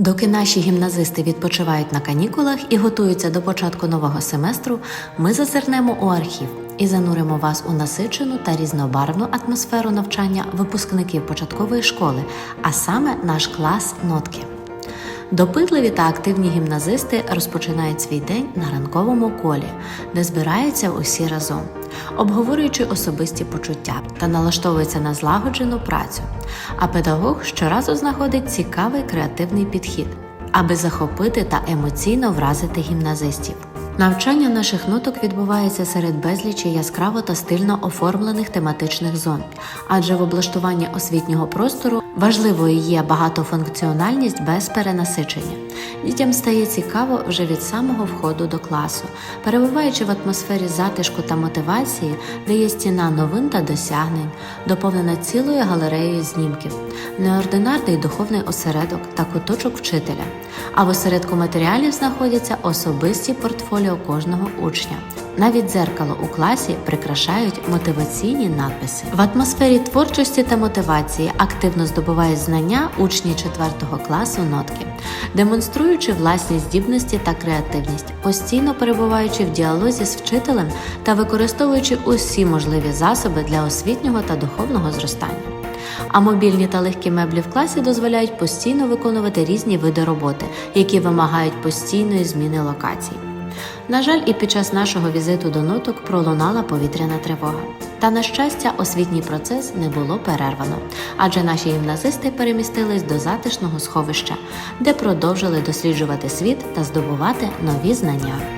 Доки наші гімназисти відпочивають на канікулах і готуються до початку нового семестру, ми зазирнемо у архів і зануримо вас у насичену та різнобарвну атмосферу навчання випускників початкової школи, а саме наш клас нотки. Допитливі та активні гімназисти розпочинають свій день на ранковому колі, де збираються усі разом, обговорюючи особисті почуття та налаштовується на злагоджену працю. А педагог щоразу знаходить цікавий креативний підхід, аби захопити та емоційно вразити гімназистів. Навчання наших ноток відбувається серед безлічі яскраво та стильно оформлених тематичних зон, адже в облаштуванні освітнього простору важливою є багатофункціональність без перенасичення. Дітям стає цікаво вже від самого входу до класу, перебуваючи в атмосфері затишку та мотивації, де є стіна новин та досягнень, доповнена цілою галереєю знімків, неординарний духовний осередок та куточок вчителя. А в осередку матеріалів знаходяться особисті портфоліо кожного учня. Навіть дзеркало у класі прикрашають мотиваційні надписи. В атмосфері творчості та мотивації активно здобувають знання учні 4 класу нотки, демонструючи власні здібності та креативність, постійно перебуваючи в діалозі з вчителем та використовуючи усі можливі засоби для освітнього та духовного зростання. А мобільні та легкі меблі в класі дозволяють постійно виконувати різні види роботи, які вимагають постійної зміни локацій. На жаль, і під час нашого візиту до ноток пролунала повітряна тривога. Та, на щастя, освітній процес не було перервано, адже наші гімназисти перемістились до затишного сховища, де продовжили досліджувати світ та здобувати нові знання.